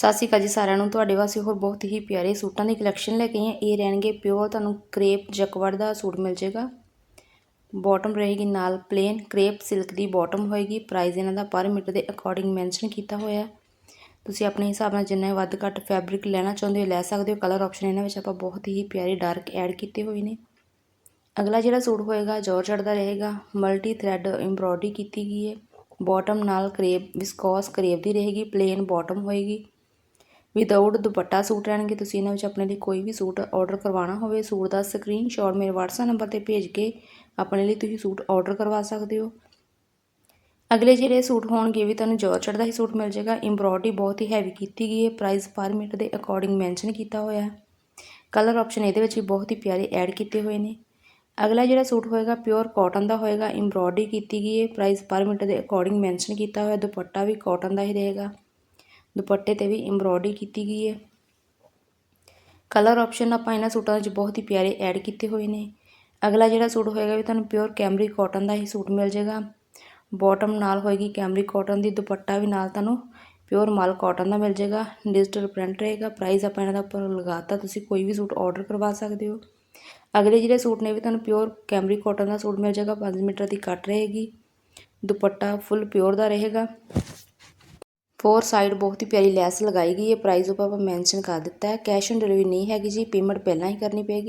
ਸਤਿ ਸ਼੍ਰੀ ਅਕਾਲ ਜੀ ਸਾਰਿਆਂ ਨੂੰ। ਤੁਹਾਡੇ ਵਾਸਤੇ ਹੋਰ ਬਹੁਤ ਹੀ ਪਿਆਰੇ ਸੂਟਾਂ ਦੀ ਕਲੈਕਸ਼ਨ ਲੈ ਕੇ ਆਈ ਇਹ ਰਹਿਣਗੇ ਪਿਓਰ ਤੁਹਾਨੂੰ ਕ੍ਰੇਪ ਜਕਵੜ ਦਾ ਸੂਟ ਮਿਲ ਜਾਏਗਾ। ਬਾਟਮ ਰਹੇਗੀ ਨਾਲ ਪਲੇਨ ਕ੍ਰੇਪ ਸਿਲਕ ਦੀ ਬਾਟਮ ਹੋਏਗੀ। ਪ੍ਰਾਈਸ ਇਹਨਾਂ ਦਾ ਪਰ ਮੀਟਰ ਦੇ ਅਕੋਰਡਿੰਗ ਮੈਂਸ਼ਨ ਕੀਤਾ ਹੋਇਆ। ਤੁਸੀਂ ਆਪਣੇ ਹਿਸਾਬ ਨਾਲ ਜਿੰਨਾ ਵੱਧ ਘੱਟ ਫੈਬਰਿਕ ਲੈਣਾ ਚਾਹੁੰਦੇ ਹੋ, ਲੈ ਸਕਦੇ ਹੋ। ਕਲਰ ਆਪਸ਼ਨ ਇਹਨਾਂ ਵਿੱਚ ਆਪਾਂ ਬਹੁਤ ਹੀ ਪਿਆਰੇ ਡਾਰਕ ਐਡ ਕੀਤੇ ਹੋਏ ਨੇ। ਅਗਲਾ ਜਿਹੜਾ ਸੂਟ ਹੋਏਗਾ ਜਾਰਜਟ ਦਾ ਰਹੇਗਾ। ਮਲਟੀ ਥ੍ਰੈਡ ਐਮਬ੍ਰੋਇਡਰੀ ਕੀਤੀ ਗਈ ਹੈ। ਬਾਟਮ ਨਾਲ ਕਰੇਬ ਵਿਸਕੋਸ ਕਰੇਬ ਦੀ ਰਹੇਗੀ। ਪਲੇਨ ਬਾਟਮ ਹੋਏਗੀ। ਵਿਦਆਊਟ ਦੁਪੱਟਾ ਸੂਟ ਰਹਿਣਗੇ, ਤੁਸੀਂ ਇਹਨਾਂ ਵਿੱਚ ਆਪਣੇ ਲਈ ਕੋਈ ਵੀ ਸੂਟ ਆਰਡਰ ਕਰਵਾਉਣਾ ਹੋਵੇ, ਸੂਟ ਦਾ ਸਕਰੀਨਸ਼ਾਟ ਮੇਰੇ WhatsApp ਨੰਬਰ ਤੇ ਭੇਜ ਕੇ ਆਪਣੇ ਲਈ ਤੁਸੀਂ ਸੂਟ ਆਰਡਰ ਕਰਵਾ ਸਕਦੇ ਹੋ। ਅਗਲੇ ਜਿਹੜੇ ਸੂਟ ਹੋਣਗੇ ਵੀ ਤੁਹਾਨੂੰ ਜਾਰਜਟ ਦਾ ਹੀ ਸੂਟ ਮਿਲ ਜਾਏਗਾ। ਐਮਬ੍ਰੋਇਡਰੀ ਬਹੁਤ ਹੀ ਹੈਵੀ ਕੀਤੀ ਗਈ ਹੈ ਪ੍ਰਾਈਸ ਪਰ ਮੀਟਰ ਦੇ ਅਕੋਰਡਿੰਗ ਮੈਂਸ਼ਨ ਕੀਤਾ ਹੋਇਆ ਹੈ। ਕਲਰ ਆਪਸ਼ਨ ਇਹਦੇ ਵਿੱਚ ਵੀ ਬਹੁਤ ਹੀ ਪਿਆਰੇ ਐਡ ਕੀਤੇ ਹੋਏ ਨੇ। ਅਗਲਾ ਜਿਹੜਾ ਸੂਟ ਹੋਏਗਾ ਪਿਓਰ ਕਾਟਨ ਦਾ ਹੋਏਗਾ। ਐਮਬ੍ਰੋਇਡਰੀ ਕੀਤੀ ਗਈ ਹੈ ਪ੍ਰਾਈਸ ਪਰ ਮੀਟਰ ਦੇ ਅਕੋਰਡਿੰਗ ਮੈਂਸ਼ਨ ਕੀਤਾ ਹੋਇਆ। ਦੁਪੱਟਾ ਵੀ ਕਾਟਨ ਦਾ ਹੀ ਰਹੇਗਾ। ਦੁਪੱਟੇ ਤੇ ਵੀ ਐਮਬ੍ਰੋਇਡਰੀ ਕੀਤੀ ਗਈ ਹੈ। ਕਲਰ ਆਪਸ਼ਨ ਆਪਾਂ ਇਹਨਾਂ ਸੂਟਾਂ ਵਿੱਚ ਬਹੁਤ ਹੀ ਪਿਆਰੇ ਐਡ ਕੀਤੇ ਹੋਏ ਨੇ। ਅਗਲਾ ਜਿਹੜਾ ਸੂਟ ਹੋਏਗਾ ਵੀ ਤੁਹਾਨੂੰ ਪਿਓਰ ਕੈਮਰੀ ਕਾਟਨ ਦਾ ਹੀ ਸੂਟ ਮਿਲ ਜਾਏਗਾ। ਬਾਟਮ ਨਾਲ ਹੋਏਗੀ ਕੈਮਰੀ ਕਾਟਨ ਦੀ, ਦੁਪੱਟਾ ਵੀ ਨਾਲ ਤੁਹਾਨੂੰ ਪਿਓਰ ਮਾਲ ਕਾਟਨ ਦਾ ਮਿਲ ਜਾਏਗਾ। ਡਿਜੀਟਲ ਪ੍ਰਿੰਟ ਰਹੇਗਾ ਪ੍ਰਾਈਸ ਆਪਾਂ ਇਹਨਾਂ ਦਾ ਉੱਪਰ ਲਗਾਤਾ, ਤੁਸੀਂ ਕੋਈ ਵੀ ਸੂਟ ਆਰਡਰ ਕਰਵਾ ਸਕਦੇ ਹੋ। ਅਗਲੇ ਜਿਹੜੇ ਸੂਟ ਨੇ ਵੀ ਤੁਹਾਨੂੰ ਪਿਓਰ ਕੈਮਰੀ ਕਾਟਨ ਦਾ ਸੂਟ ਮਿਲ ਜਾਏਗਾ 5 ਮੀਟਰ ਦੀ ਕੱਟ ਰਹੇਗੀ। ਦੁਪੱਟਾ ਫੁੱਲ ਪਿਓਰ ਦਾ ਰਹੇਗਾ। ਫੋਰ ਸਾਈਡ ਬਹੁਤ ਹੀ ਪਿਆਰੀ ਲੈਸ ਲਗਾਈ ਗਈ ਹੈ। ਪ੍ਰਾਈਸ ਉੱਪਰ ਆਪਾਂ ਮੈਂਸ਼ਨ ਕਰ ਦਿੱਤਾ ਹੈ। ਕੈਸ਼ ਔਨ ਡਿਲੀਵਰੀ ਨਹੀਂ ਹੈਗੀ ਜੀ। ਪੇਮੈਂਟ ਪਹਿਲਾਂ ਹੀ ਕਰਨੀ ਪਏਗੀ।